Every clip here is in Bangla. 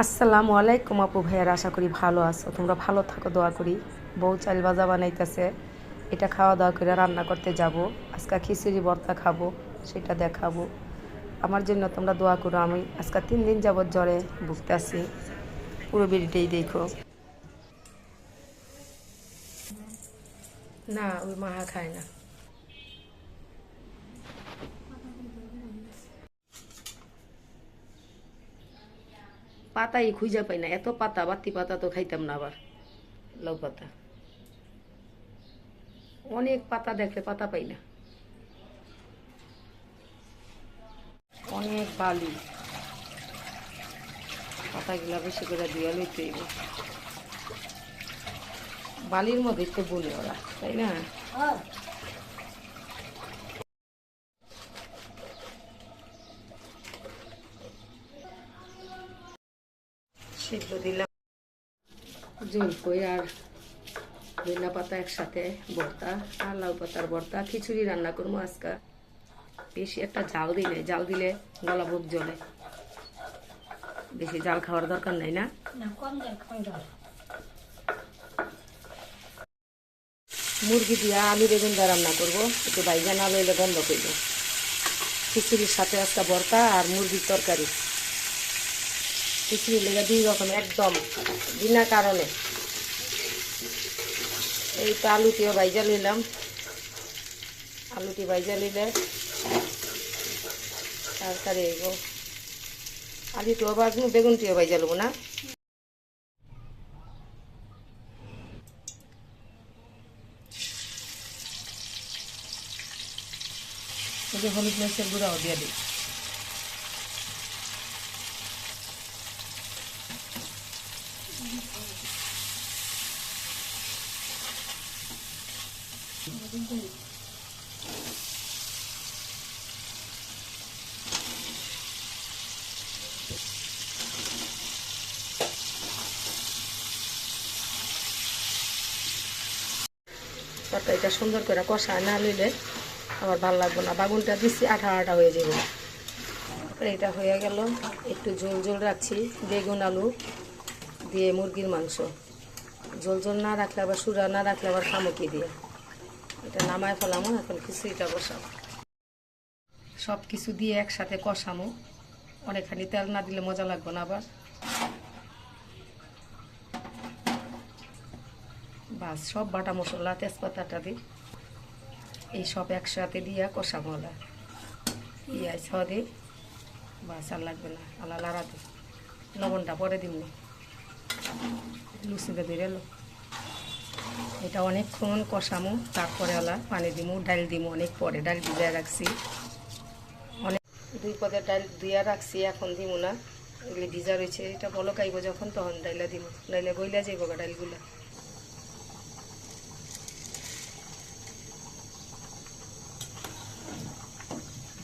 আসসালামু আলাইকুম আপু ভাইয়ার, আশা করি ভালো আছো। তোমরা ভালো থাকো, দোয়া করি। বউ চাল ভাজা বানাইতেছে। এটা খাওয়া দাওয়া করে রান্না করতে যাব। আজকে খিচুড়ি, ভর্তা খাব, সেটা দেখাবো। আমার জন্য তোমরা দোয়া করো, আমি আজকে তিন দিন যাবৎ জ্বরে ভুগতে আছি পুরো বিড়িটাই দেখো। না, ওই মাহা খায় না। পাতাই খুঁজে পাই না। এত পাতা, বাতি পাতা তো খাইতাম না আবার। লাউ পাতা। অনেক পাতা দেখলে পাতা পাই না। অনেক বালি। পাতাগুলা বেশি করে দিয়ে লইতে বালির মধ্যে তো বলে ওরা, তাই না? সিদ্ধ দিলাম। জলপই আর ধনিয়া পাতা একসাথে ভর্তা আর লাউ পাতার ভর্তা। খিচুড়ি রান্না করব আজকে। বেশি একটা জাল দিলে জাল দিলে গলা বুক জ্বলে। বেশি জাল খাওয়ার দরকার নাই না? মুরগি দিয়ে আলু বেগুন দিয়ে রান্না করব। একটু বাইগান আলু এলে বন্ধ করব খিচুড়ির সাথে আজকে ভর্তা আর মুরগির তরকারি। খিচুড়ি লেগে দুই রকম, একদম, বিনা কারণে। এই তো আলুটিও বাইজা নিলাম। আলুটি বাইজা নিলে তরকারি এগো আলুটিও বাজবো বেগুনটিও বাইজা নেব না। হলুদ মরিচের গুঁড়াও দিয়ে দিই। সুন্দর করে কষা না নিলে আমার ভালো লাগবে না। বাগুনটা দিচ্ছি আঠা আঠা হয়ে যাবে। এটা হয়ে গেল, একটু ঝোল ঝোল রাখছি, বেগুন আলু দিয়ে মুরগির মাংস। ঝোল ঝোল না রাখলে আবার সুরা না রাখলে আবার খামুকি দিয়ে। এটা নামায় ফেলামো, এখন খিচুড়িটা বসাবো। সব কিছু দিয়ে একসাথে কষামো। অনেকখানি তেল না দিলে মজা লাগবে না আবার। বাস, সব বাটা মশলা, তেজপাতাটা দিই এই সব একসাথে দিয়া কষা মলা পিঁয়াজ ছ দিই বাস, আর লাগবে না। আলা লাড়া দিই লবণটা পরে দিব লুচিতে ধরে এলো এটা অনেকক্ষণ কষামো, তারপরে আলা পানি দিমু ডাল দিমু, অনেক পরে ডাল দিয়ে রাখছি। অনেক দুই পদে ডাল দিয়ে রাখছি, এখন দিমু না। এগুলি ভিজা রয়েছে, এটা বলো খাইব যখন, তখন ডাইলা দিমু, ডাইলে বইলা যাইব ডালগুলা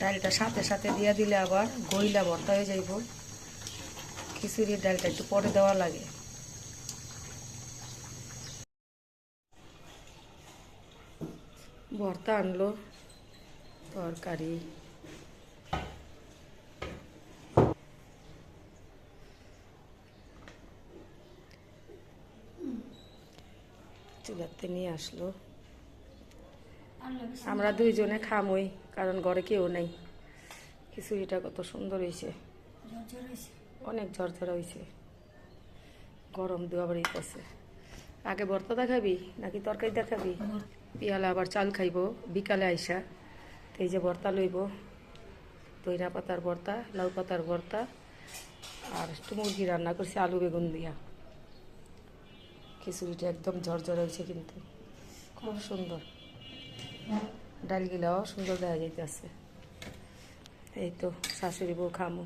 ডালটা সাথে সাথে দিয়ে দিলে আবার গইলা ভর্তা হয়ে যাইব। খিচুড়ির ডালটা একটু পরে দেওয়া লাগে। ভর্তা আনলো, তরকারি। চুলাতে নিয়ে আসলো। আমরা দুইজনে খামই, কারণ ঘরে কেউ নেই। খিচুড়িটা কত সুন্দর হয়েছে। অনেক ঝরঝরা হয়েছে। গরম বাড়ি আছে আগে ভর্তা দেখাবি, নাকি তরকারি দেখাবি? পিয়ালে আবার চাল খাইব, বিকালে আইসা। এই যে ভর্তা লইব দইনা পাতার ভর্তা, লাউ পাতার ভর্তা, আর একটু মুরগি রান্না করছি, আলু বেগুন দিয়া। খিচুড়িটা একদম ঝরঝরা হয়েছে কিন্তু, খুব সুন্দর। ডালগুলাও সুন্দর দেখা যাইতেছে। এই তো, শাশুড়ি বউ খামো।